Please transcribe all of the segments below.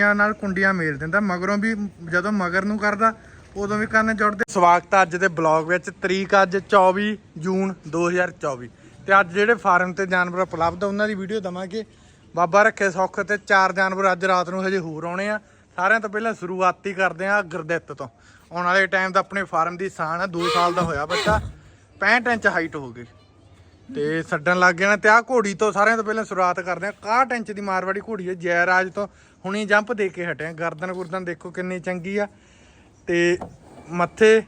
ਕੁੰਡੀਆਂ ਨਾਲ ਕੁੰਡੀਆਂ ਮੇਲ ਦਿੰਦਾ, ਮਗਰੋਂ ਵੀ ਜਦੋਂ ਮਗਰ ਨੂੰ ਕਰਦਾ, ਉਦੋਂ ਵੀ ਕੰਨ ਜੁੜਦੇ। ਸਵਾਗਤ ਹੈ ਅੱਜ ਦੇ ਬਲੌਗ ਵਿੱਚ, ਤਰੀਕ ਅੱਜ 24 ਜੂਨ 2024 ਤੇ ਅੱਜ ਜਿਹੜੇ ਫਾਰਮ ਤੇ ਜਾਨਵਰ ਉਪਲਬਧ ਉਹਨਾਂ ਦੀ ਵੀਡੀਓ ਦਵਾਂਗੇ। ਬਾਬਾ ਰੱਖੇ ਸੁੱਖ ਤੇ ਚਾਰ ਜਾਨਵਰ ਅੱਜ ਰਾਤ ਨੂੰ ਹਜੇ ਹੋਰ ਆਉਣੇ ਆ। ਸਾਰਿਆਂ ਤੋਂ ਪਹਿਲਾਂ ਸ਼ੁਰੂਆਤੀ ਕਰਦੇ ਆ ਗੁਰਦਿੱਤ ਤੋਂ। ਆਉਣ ਵਾਲੇ ਟਾਈਮ ਦਾ ਆਪਣੇ ਫਾਰਮ ਦੀ ਸਾਨ ਆ 2 ਸਾਲ ਦਾ ਹੋਇਆ ਬੱਚਾ 65 ਇੰਚ ਹਾਈਟ ਹੋ ਗਈ। ਤੇ ਛੱਡਣ ਲੱਗ ਗਿਆ ਨਾ, ਤੇ ਆਹ ਘੋੜੀ ਤੋਂ ਸਾਰਿਆਂ ਤੋਂ ਪਹਿਲਾਂ ਸ਼ੁਰੂਆਤ ਕਰਦੇ ਆ 61 ਇੰਚ ਦੀ ਮਾਰਵਾੜੀ ਘੋੜੀ ਹੈ, ਜੈਰਾਜ ਤੋਂ ਹੁਣੀ ਜੰਪ ਦੇ ਕੇ ਹਟਿਆ ਗਰਦਨ ਗੁਰਦਨ ਦੇਖੋ ਕਿੰਨੀ ਚੰਗੀ ਆ। ਤੇ ਮੱਥੇ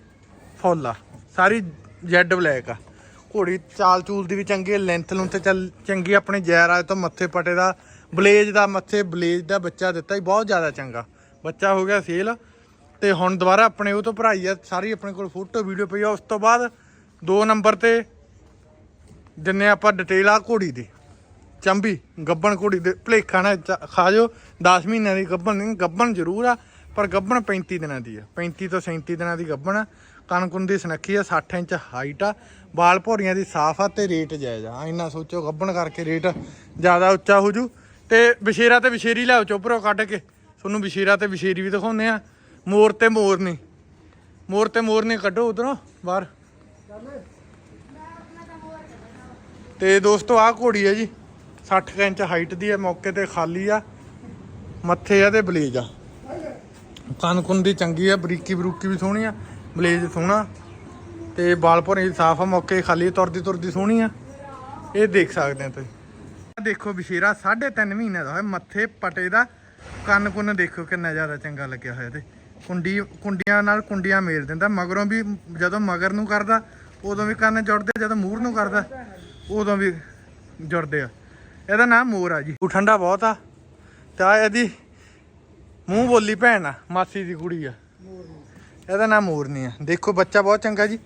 ਫੁੱਲ ਆ। ਸਾਰੀ ਜੈਡ ਬਲੈਕ ਆ। ਘੋੜੀ ਚਾਲ ਚੂਲ ਦੀ ਵੀ ਚੰਗੀ ਲੈਂਥ ਲੁੰਥ ਚੱਲ ਚੰਗੀ ਆਪਣੇ ਜੈਰਾਜ ਤੋਂ ਮੱਥੇ ਪਟੇ ਦਾ, ਬਲੇਜ ਦਾ ਮੱਥੇ, ਬਲੇਜ ਦਾ ਬੱਚਾ ਦਿੱਤਾ ਹੀ ਬਹੁਤ ਜ਼ਿਆਦਾ ਚੰਗਾ। ਬੱਚਾ ਹੋ ਗਿਆ ਸੇਲ। ਤੇ ਹੁਣ ਦੁਬਾਰਾ ਆਪਣੇ ਉਹ ਤੋਂ ਭਰਾਈ ਆ, ਸਾਰੀ ਆਪਣੇ ਕੋਲ ਫੋਟੋ, ਵੀਡੀਓ ਪਈ ਆ। ਉਸ ਤੋਂ ਬਾਅਦ 2 ਨੰਬਰ ਤੇ ਦਿੰਨੇ ਆਪਾਂ ਡਿਟੇਲ ਆ ਘੋੜੀ ਦੀ। ਚੰਬੀ, ਗੱਬਣ ਘੋੜੀ ਦੇ ਭਲੇਖਾ ਨਾ ਚ- ਖਾ ਜਾਓ। 10 ਮਹੀਨਿਆਂ ਦੀ ਗੱਬਣ ਨਹੀਂ, ਗੱਬਣ ਜ਼ਰੂਰ ਆ, ਪਰ ਗੱਬਣ 35 ਦਿਨਾਂ ਦੀ ਆ। 35 ਤੋਂ 37 ਦਿਨਾਂ ਦੀ ਗੱਬਣ ਆ। ਕਣਕੁੰਨ ਦੀ ਸੁਨੱਖੀ ਆ 60 ਇੰਚ ਹਾਈਟ ਆ। ਬਾਲ ਭੋਰੀਆਂ ਦੀ ਸਾਫ਼ ਆ ਤੇ ਰੇਟ ਜਾਇਜ਼ ਆ। ਇੰਨਾ ਸੋਚੋ ਗੱਬਣ ਕਰਕੇ ਰੇਟ ਜ਼ਿਆਦਾ ਉੱਚਾ ਹੋ ਜੂ। ਤੇ ਵਿਸ਼ੇਰਾ ਤੇ ਵਿਸ਼ੇਰੀ ਲਿਆਓ ਚੋਪਰੋ ਕੱਢ ਕੇ। ਤੁਹਾਨੂੰ ਵਿਸ਼ੇਰਾ ਤੇ ਵਿਸ਼ੇਰੀ ਵੀ ਦਿਖਾਉਂਦੇ ਆ। ਮੋਰ ਤੇ ਮੋਰਨੀ। ਮੋਰ ਤੇ ਮੋਰਨੀ ਕੱਢੋ ਉਧਰੋਂ, ਬਾਹਰ। ਤੇ ਦੋਸਤੋ, ਆਹ ਘੋੜੀ ਹੈ ਜੀ। 60 ਕੁ ਇੰਚ ਹਾਈਟ ਦੀ ਹੈ ਮੌਕੇ ਤੇ ਖਾਲੀ ਆ। ਮੱਥੇ ਆ ਤੇ ਬਲੇਜ ਆ। ਕੰਨ ਕੁੰਨ ਦੀ ਚੰਗੀ ਆ, ਬਰੀਕੀ ਬਰੂਕੀ ਵੀ ਸੋਹਣੀ ਆ, ਬਲੇਜ ਸੋਹਣਾ। ਤੇ ਬਾਲ ਭੋਰੇ ਸਾਫ਼ ਆ, ਮੌਕੇ ਖਾਲੀ ਤੁਰਦੀ ਤੁਰਦੀ ਸੋਹਣੀ ਆ। ਇਹ ਦੇਖ ਸਕਦੇ ਆ ਤੁਸੀਂ। ਆਹ ਦੇਖੋ ਬਸ਼ੀਰਾ 3.5 ਮਹੀਨੇ ਦਾ ਹੋਇਆ, ਮੱਥੇ ਪਟੇ ਦਾ। ਕੰਨ ਕੁੰਨ ਦੇਖੋ ਕਿੰਨਾ ਜ਼ਿਆਦਾ ਚੰਗਾ ਲੱਗਿਆ ਹੋਇਆ ਤੇ। ਕੁੰਡੀ, ਕੁੰਡੀਆਂ ਨਾਲ ਕੁੰਡੀਆਂ ਮੇਲ ਦਿੰਦਾ, ਮਗਰੋਂ ਵੀ ਜਦੋਂ ਮਗਰ ਨੂੰ ਕਰਦਾ, ਉਦੋਂ ਵੀ ਕੰਨ ਜੁੜਦੇ ਜਦੋਂ ਮੂਰ ਨੂੰ ਕਰਦਾ। ਉਦੋਂ ਵੀ ਜੁੜਦੇ ਆ। ਇਹਦਾ ਨਾਮ ਮੋਰ ਆ ਜੀ। ਉਹ ਠੰਡਾ ਬਹੁਤ ਆ। ਤੇ ਆਹ ਇਹਦੀ ਮੂੰਹ ਬੋਲੀ ਭੈਣ ਆ, ਮਾਸੀ ਦੀ ਕੁੜੀ ਆ। ਇਹਦਾ ਨਾਮ ਮੋਰਨੀ ਆ। ਦੇਖੋ, ਬੱਚਾ ਬਹੁਤ ਚੰਗਾ ਜੀ।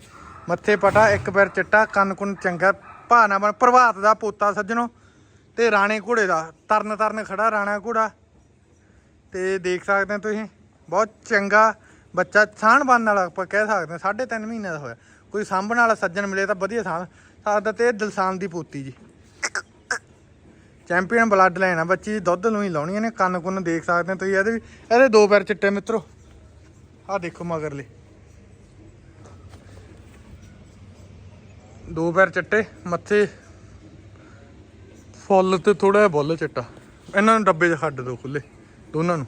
ਮੱਥੇ ਪਟਾ, ਇੱਕ ਪੈਰ ਚਿੱਟਾ, ਕੰਨ ਕੁੰਨ ਚੰਗਾ। ਭਾਣਾ ਬਣ, ਪ੍ਰਭਾਤ ਦਾ ਪੋਤਾ ਸੱਜਣੋ। ਤੇ ਰਾਣੇ ਘੋੜੇ ਦਾ, ਤਰਨ ਤਰਨ ਖੜਾ ਰਾਣਾ ਘੋੜਾ। ਤੇ ਦੇਖ ਸਕਦੇ ਹੋ ਤੁਸੀਂ, ਬਹੁਤ ਚੰਗਾ ਬੱਚਾ। ਸਾਣ ਬਣਨ ਵਾਲਾ ਆਪਾਂ ਕਹਿ ਸਕਦੇ ਹਾਂ, ਸਾਢੇ ਤਿੰਨ ਮਹੀਨੇ ਦਾ ਹੋਇਆ। ਕੋਈ ਸਾਂਭਣ ਵਾਲਾ ਸੱਜਣ ਮਿਲੇ ਤਾਂ ਵਧੀਆ ਸਾਂਭ ਆਦਤ ਇਹ ਦਿਲਸਾਨ ਦੀ ਪੋਤੀ ਜੀ। ਚੈਂਪੀਅਨ ਬਲੱਡ ਲਾਈਨ ਆ, ਬੱਚੀ ਦੁੱਧ ਨੂੰ ਹੀ ਲਾਉਣੀਆਂ ਨੇ ਕੰਨ ਕੁੰਨ ਦੇਖ ਸਕਦੇ ਹੋ ਤੁਸੀਂ, ਇਹਦੇ ਵੀ ਇਹਦੇ ਦੋ ਪੈਰ ਚਿੱਟੇ ਮਿੱਤਰੋ। ਆਹ ਦੇਖੋ ਮਗਰਲੇ। ਦੋ ਪੈਰ ਚਿੱਟੇ, ਮੱਥੇ ਫੁੱਲ ਤੇ ਥੋੜਾ ਜਿਹਾ ਬੁੱਲ ਚਿੱਟਾ। ਇਹਨਾਂ ਨੂੰ ਡੱਬੇ 'ਚ ਛੱਡ ਦਿਓ ਖੁੱਲੇ ਦੋਨਾਂ ਨੂੰ।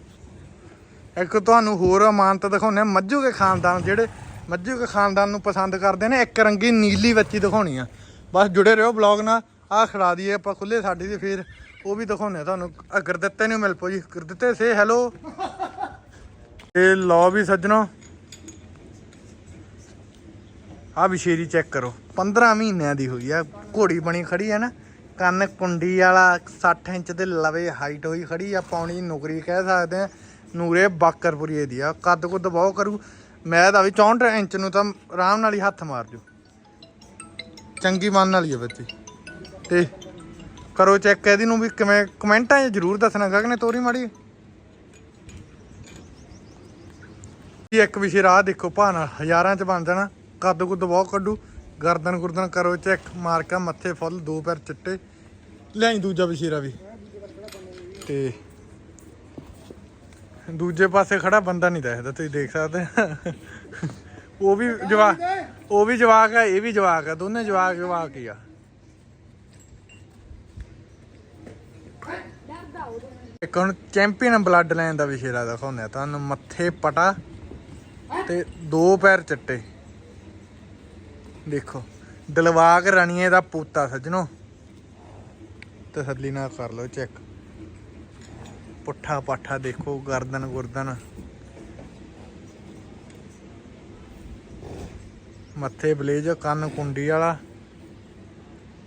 ਇੱਕ ਤੁਹਾਨੂੰ ਹੋਰ ਅਮਾਨਤ ਦਿਖਾਉਣੇ ਮੱਝੂ ਕੇ ਖਾਨਦਾਨ, ਜਿਹੜੇ ਮੱਝੂ ਕੇ ਖਾਨਦਾਨ ਨੂੰ ਪਸੰਦ ਕਰਦੇ ਨੇ, ਇੱਕ ਰੰਗੀ ਨੀਲੀ ਬੱਚੀ ਦਿਖਾਉਣੀ ਆ। ਬਸ ਜੁੜੇ ਰਹੋ ਬਲੌਗ ਨਾਲ। ਆਹ ਖੜਾ ਦਈਏ ਆਪਾਂ ਖੁੱਲੇ ਸਾਡੀ ਦੀ ਫਿਰ। ਉਹ ਵੀ ਦਿਖਾਉਣੇ ਆ ਤੁਹਾਨੂੰ। ਆਹ ਗੁਰਦਿੱਤੇ ਨੂੰ ਮਿਲ ਪੋ ਜੀ। ਗੁਰਦਿੱਤੇ ਸੇ ਹੈਲੋ ਇਹ ਲਓ ਵੀ ਸੱਜਣੋ। ਆ ਵਿਸ਼ੇਰੀ ਚੈੱਕ ਕਰੋ। 15 ਮਹੀਨਿਆਂ ਦੀ ਹੋਈ ਆ। ਘੋੜੀ ਬਣੀ ਖੜੀ ਆ ਨਾ। ਕੰਨ ਕੁੰਡੀ ਵਾਲਾ 60 ਇੰਚ ਦੇ ਲਵੇ ਹਾਈਟ ਹੋਈ ਖੜੀ ਆ। ਪੌਣੀ ਨੁਕਰੀ ਕਹਿ ਸਕਦੇ ਆ। ਨੂਰੇ ਬਾਕਰਪੁਰੀਏ ਦੀ ਆ। ਕੱਦ ਕੁੱਦ ਬਹੁਤ ਕਰੂ। ਮੈਂ ਤਾਂ ਵੀ 64 ਇੰਚ ਨੂੰ ਤਾਂ ਆਰਾਮ ਨਾਲ ਹੀ ਹੱਥ ਮਾਰ ਜੂ। ਚੰਗੀ ਮਨ ਵਾਲੀ ਆ ਬੱਚੀ। ਤੇ ਕਰੋ ਚੈੱਕ ਇਹਦੀ ਨੂੰ ਵੀ ਕਿਵੇਂ ਕਮੈਂਟਾਂ 'ਚ ਜ਼ਰੂਰ ਦੱਸਣਾ, ਗਗਨੇ ਤੋਰੀ ਮਾੜੀ। ਇਹ ਇੱਕ ਵਿਸ਼ੇ ਰਾਹ ਦੇਖੋ ਭਾਣਾ ਹਜ਼ਾਰਾਂ ਚ ਬਣ ਜਾਣਾ, ਕੱਦ ਕੁੱਦ ਬਹੁਤ ਕੱਢੂ। ਗਰਦਨ ਗੁਰਦਨ ਕਰੋ ਚੈੱਕ ਮਾਰਕਾ ਮੱਥੇ ਫੁੱਲ, ਦੋ ਪੈਰ ਚਿੱਟੇ। ਲਿਆਈ ਦੂਜਾ ਵਿਸ਼ੇਰਾ ਵੀ। ਤੇ ਦੂਜੇ ਪਾਸੇ ਖੜਾ ਬੰਦਾ ਨਹੀਂ ਦਿਖਦਾ, ਤੁਸੀਂ ਦੇਖ ਸਕਦੇ ਉਹ ਵੀ ਜਵਾ ਉਹ ਵੀ ਜਵਾਕ ਆ, ਇਹ ਵੀ ਜਵਾਕ ਆ, ਦੋਨੇ ਜਵਾਕ ਜਵਾਕ ਹੀ ਆ। ਇੱਕ ਹੁਣ ਚੈਂਪੀਅਨ ਬਲੱਡ ਲਾਈਨ ਦਾ ਵਿਸ਼ੇਰਾ ਦਿਖਾਉਂਦੇ ਆ, ਤੁਹਾਨੂੰ ਮੱਥੇ ਪਟਾ ਤੇ ਦੋ ਪੈਰ ਚੱਟੇ। ਦੇਖੋ, ਦਿਲਵਾਗ ਰਣੀਏ ਦਾ ਪੋਤਾ ਸੱਜਣੋ। ਤਸੱਲੀ ਨਾਲ ਕਰ ਲਓ ਚੈੱਕ। ਪੁੱਠਾ ਪਾਠਾ ਦੇਖੋ, ਗਰਦਨ ਗੁਰਦਨ। ਮੱਥੇ ਬਲੇਜ ਕੰਨ ਕੁੰਡੀ ਵਾਲਾ।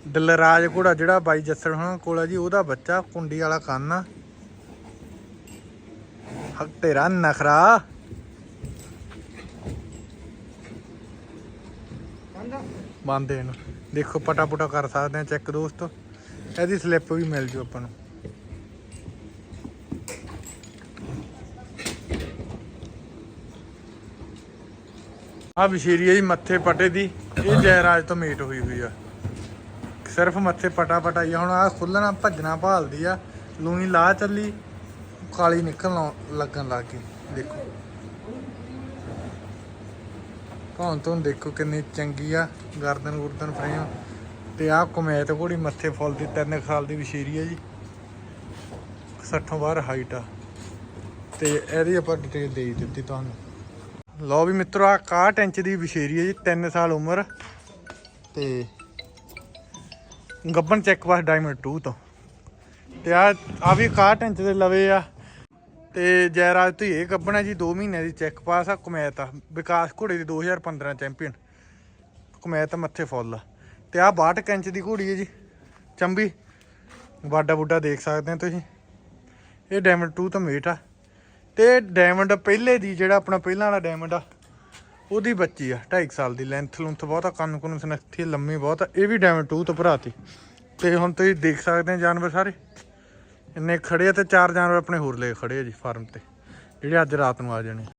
ਦਿਲਰਾਜ ਘੋੜਾ ਜਿਹੜਾ ਬਾਈ ਜੱਸੜ ਹੋਣਾ ਕੋਲ ਆ ਜੀ ਉਹਦਾ ਬੱਚਾ ਕੁੰਡੀ ਵਾਲਾ ਕੰਨ। ਆ ਹੱਕ ਤੇਰਾ ਨਖਰਾ। ਬੰਦੇ ਇਹਨੂੰ। ਦੇਖੋ ਪਟਾ ਪੁਟਾ ਕਰ ਸਕਦੇ ਆ ਚੈੱਕ ਦੋਸਤੋ। ਇਹਦੀ ਸਲਿੱਪ ਵੀ ਮਿਲ ਜੂ ਆਪਾਂ ਨੂੰ। ਆ ਵਿਸ਼ੇਰੀ ਹੈ ਜੀ ਮੱਥੇ ਪਟੇ ਦੀ। ਇਹ ਜੈਰਾਜ ਤੋਂ ਮੇਟ ਹੋਈ ਹੋਈ ਆ। ਸਿਰਫ ਮੱਥੇ ਪਟਾ ਪਟਾਈ ਆ। ਹੁਣ ਆ ਖੁੱਲਣਾ ਭੱਜਣਾ ਭਾਲਦੀ ਆ। ਲੂਣੀ ਲਾਹ ਚੱਲੀ, ਕਾਲੀ ਨਿਕਲਣ ਲੱਗ- ਲੱਗਣ ਲੱਗ ਗਈ। ਦੇਖੋ। ਭਾਂ ਤੋਂ ਦੇਖੋ ਕਿੰਨੀ ਚੰਗੀ ਆ, ਗਰਦਨ ਗੁਰਦਨ ਫਰੇਮ ਤੇ ਆਹ ਕਮੈਤ ਘੋੜੀ ਮੱਥੇ ਫੁੱਲ ਦੀ 3 ਸਾਲ ਦੀ ਵਿਸ਼ੇਰੀ ਆ ਜੀ। 60 ਬਾਹਰ ਹਾਈਟ ਆ। ਤੇ ਇਹਦੀ ਆਪਾਂ ਡਿਟੇਲ ਦੇ ਹੀ ਦਿੱਤੀ ਤੁਹਾਨੂੰ। ਲਓ ਵੀ ਮਿੱਤਰੋ ਆ 61 ਇੰਚ ਦੀ ਵਿਸ਼ੇਰੀ ਹੈ ਜੀ 3 ਸਾਲ ਉਮਰ। ਤੇ ਗੱਬਨ ਚੈੱਕ ਪਾਸ ਡਾਇਮੰਡ 2 ਤੋਂ। ਤੇ ਆ ਆ ਵੀ 61 ਇੰਚ ਦੇ ਲਵੇ ਆ। ਤੇ ਜੈਰਾਜ ਤੋਂ ਇਹ ਗੱਬਨ ਹੈ ਜੀ 2 ਮਹੀਨੇ ਦੀ ਚੈੱਕ ਪਾਸ ਆ, ਕਮੈਤ ਆ। ਵਿਕਾਸ ਘੋੜੇ ਦੀ 2015 ਚੈਂਪੀਅਨ ਕਮੈਤ ਮੱਥੇ ਫੁੱਲ ਆ। ਤੇ ਆ 62 ਇੰਚ ਦੀ ਘੋੜੀ ਹੈ ਜੀ। ਚੰਬੀ। ਵਾਡਾ ਬੁੱਡਾ ਦੇਖ ਸਕਦੇ ਹੋ ਤੁਸੀਂ। ਇਹ ਡਾਇਮੰਡ 2 ਤੋਂ ਮੇਟ ਆ। ਤੇ ਡਾਇਮੰਡ ਪਹਿਲੇ ਦੀ ਜਿਹੜਾ ਆਪਣਾ ਪਹਿਲਾਂ ਵਾਲਾ ਡਾਇਮੰਡ ਆ, ਉਹਦੀ ਬੱਚੀ ਆ 2.5 ਸਾਲ ਦੀ ਲੈਂਥ ਲੁੰਥ ਬਹੁਤ ਆ, ਕੰਨ ਕੁੰਨ ਸਨੱਖੀ, ਲੰਮੀ ਬਹੁਤ ਆ, ਇਹ ਵੀ ਡਾਇਮੰਡ 2 ਤੋਂ। ਭਰਾਤੀ ਤੇ ਹੁਣ ਤੁਸੀਂ ਦੇਖ ਸਕਦੇ ਆ ਜਾਨਵਰ ਸਾਰੇ। ਇੰਨੇ ਖੜੇ ਆ ਤੇ ਚਾਰ ਜਾਨਵਰ ਆਪਣੇ ਹੋਰ ਲੈ ਕੇ ਖੜੇ ਆ ਜੀ ਫਾਰਮ ਤੇ, ਜਿਹੜੇ ਅੱਜ ਰਾਤ ਨੂੰ ਆ ਜਾਣੇ